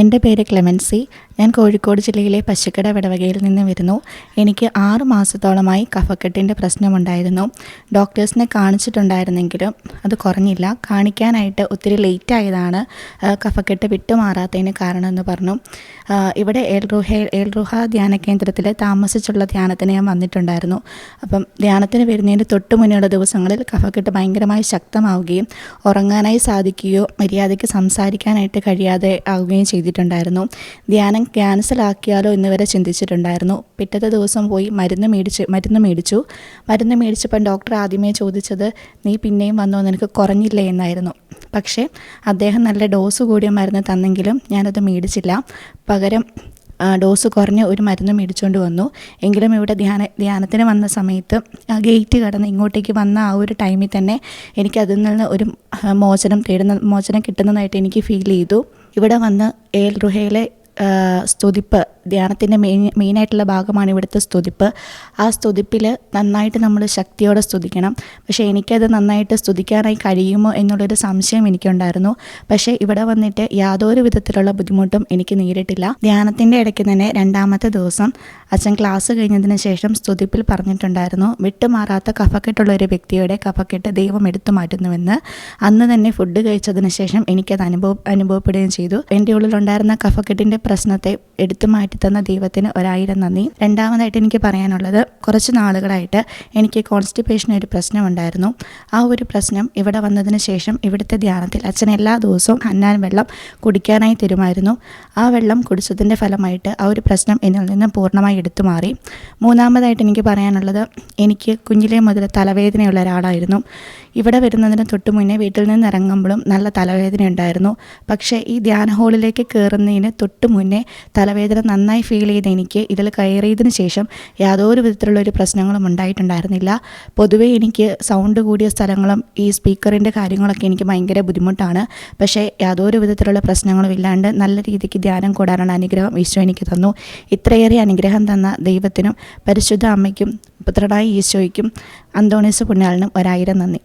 എന്റെ പേര് ക്ലെമൻസി. ഞാൻ കോഴിക്കോട് ജില്ലയിലെ പശുക്കട വിടവകയിൽ നിന്ന് വരുന്നു. എനിക്ക് ആറ് മാസത്തോളമായി കഫക്കെട്ടിന്റെ പ്രശ്നമുണ്ടായിരുന്നു. ഡോക്ടേഴ്സിനെ കാണിച്ചിട്ടുണ്ടായിരുന്നെങ്കിലും അത് കുറഞ്ഞില്ല. കാണിക്കാനായിട്ട് ഒത്തിരി ലേറ്റ് ആയതാണ് കഫക്കെട്ട് വിട്ടുമാറാത്തതിന് കാരണമെന്ന് പറഞ്ഞു. ഇവിടെ ഏൽറുഹ ഏൽറുഹ ധ്യാന കേന്ദ്രത്തിൽ താമസിച്ചുള്ള ധ്യാനത്തിന് ഞാൻ വന്നിട്ടുണ്ടായിരുന്നു. അപ്പം ധ്യാനത്തിന് വരുന്നതിന് തൊട്ട് മുന്നേയുള്ള ദിവസങ്ങളിൽ കഫക്കെട്ട് ഭയങ്കരമായി ശക്തമാവുകയും ഉറങ്ങാനായി സാധിക്കുകയോ മര്യാദയ്ക്ക് സംസാരിക്കാനായിട്ട് കഴിയാതെ ആവുകയും ചെയ്തിട്ടുണ്ടായിരുന്നു ധ്യാനം ക്യാൻസലാക്കിയാലോ എന്ന് വരെ ചിന്തിച്ചിട്ടുണ്ടായിരുന്നു. പിറ്റത്തെ ദിവസം പോയി മരുന്ന് മേടിച്ച് മരുന്ന് മേടിച്ചു. മരുന്ന് മേടിച്ചപ്പം ഡോക്ടർ ആദ്യമേ ചോദിച്ചത് നീ പിന്നെയും വന്നോ? നിനക്ക് കുറഞ്ഞില്ലേ? എന്നായിരുന്നു. പക്ഷേ അദ്ദേഹം നല്ല ഡോസ് കൂടിയ മരുന്ന് തന്നെങ്കിലും ഞാനത് മേടിച്ചില്ല. പകരം ഡോസ് കുറഞ്ഞ ഒരു മരുന്ന് മേടിച്ചുകൊണ്ട് വന്നു. എങ്കിലും ഇവിടെ ധ്യാന ധ്യാനത്തിന് വന്ന സമയത്ത് ആ ഗേറ്റ് കടന്ന് ഇങ്ങോട്ടേക്ക് വന്ന ആ ഒരു ടൈമിൽ തന്നെ എനിക്ക് അതിൽ നിന്ന് ഒരു മോചനം തേടുന്ന മോചനം കിട്ടുന്നതായിട്ട് എനിക്ക് ഫീൽ ചെയ്തു. ഇവിടെ വന്ന് ഏൽ റുഹയിലെ സ്തുതിപ്പ് ധ്യാനത്തിന്റെ മെയിൻ മെയിനായിട്ടുള്ള ഭാഗമാണ് ഇവിടുത്തെ സ്തുതിപ്പ്. ആ സ്തുതിപ്പിൽ നന്നായിട്ട് നമ്മൾ ശക്തിയോടെ സ്തുതിക്കണം. പക്ഷേ എനിക്കത് നന്നായിട്ട് സ്തുതിക്കാനായി കഴിയുമോ എന്നുള്ളൊരു സംശയം എനിക്കുണ്ടായിരുന്നു. പക്ഷേ ഇവിടെ വന്നിട്ട് യാതൊരു വിധത്തിലുള്ള ബുദ്ധിമുട്ടും എനിക്ക് നേരിട്ടില്ല. ധ്യാനത്തിന്റെ ഇടയ്ക്ക് തന്നെ രണ്ടാമത്തെ ദിവസം അച്ഛൻ ക്ലാസ് കഴിഞ്ഞതിന് ശേഷം സ്തുതിപ്പിൽ പറഞ്ഞിട്ടുണ്ടായിരുന്നു വിട്ടുമാറാത്ത കഫക്കെട്ടുള്ള ഒരു വ്യക്തിയുടെ കഫക്കെട്ട് ദൈവം എടുത്തു മാറ്റുന്നുവെന്ന്. അന്ന് തന്നെ ഫുഡ് കഴിച്ചതിന് ശേഷം എനിക്കത് അനുഭവ അനുഭവപ്പെടുകയും ചെയ്തു. എന്റെ ഉള്ളിലുണ്ടായിരുന്ന കഫക്കെട്ടിന്റെ പ്രശ്നത്തെ എടുത്തു മാറ്റി തന്ന ദൈവത്തിന് ഒരായിരം നന്ദി. രണ്ടാമതായിട്ട് എനിക്ക് പറയാനുള്ളത് കുറച്ച് നാളുകളായിട്ട് എനിക്ക് കോൺസ്റ്റിപ്പേഷൻ ഒരു പ്രശ്നമുണ്ടായിരുന്നു. ആ ഒരു പ്രശ്നം ഇവിടെ വന്നതിന് ശേഷം ഇവിടുത്തെ ധ്യാനത്തിൽ അച്ഛൻ എല്ലാ ദിവസവും ഹന്നാൻ വെള്ളം കുടിക്കാനായി തരുമായിരുന്നു. ആ വെള്ളം കുടിച്ചതിന്റെ ഫലമായിട്ട് ആ ഒരു പ്രശ്നം എന്നിൽ നിന്ന് പൂർണമായി എടുത്തു മാറി. മൂന്നാമതായിട്ട് എനിക്ക് പറയാനുള്ളത് എനിക്ക് കുഞ്ഞിലെ മുതൽ തലവേദനയുള്ള ഒരാളായിരുന്നു. ഇവിടെ വരുന്നതിന് തൊട്ട് മുന്നേ വീട്ടിൽ നിന്ന് ഇറങ്ങുമ്പോഴും നല്ല തലവേദന ഉണ്ടായിരുന്നു പക്ഷേ ഈ ധ്യാന ഹാളിലേക്ക് കയറുന്നതിന് തൊട്ട് മുന്നേ തലവേദന നന്നായി ഫീൽ ചെയ്ത് എനിക്ക് ഇതിൽ കയറിയതിന് ശേഷം യാതൊരു വിധത്തിലുള്ള ഒരു പ്രശ്നങ്ങളും ഉണ്ടായിട്ടുണ്ടായിരുന്നില്ല. പൊതുവേ എനിക്ക് സൗണ്ട് കൂടിയ സ്ഥലങ്ങളും ഈ സ്പീക്കറിന്റെ കാര്യങ്ങളൊക്കെ എനിക്ക് ഭയങ്കര ബുദ്ധിമുട്ടാണ്. പക്ഷേ യാതൊരു വിധത്തിലുള്ള പ്രശ്നങ്ങളും ഇല്ലാണ്ട് നല്ല രീതിക്ക് ധ്യാനം കൂടാനുള്ള അനുഗ്രഹം ഈശോ എനിക്ക് തന്നു. ഇത്രയേറെ അനുഗ്രഹം തന്ന ദൈവത്തിനും പരിശുദ്ധ അമ്മയ്ക്കും പുത്രനായ ഈശോയ്ക്കും അന്തോണീസ് പുണ്യാളിനും ഒരായിരം നന്ദി.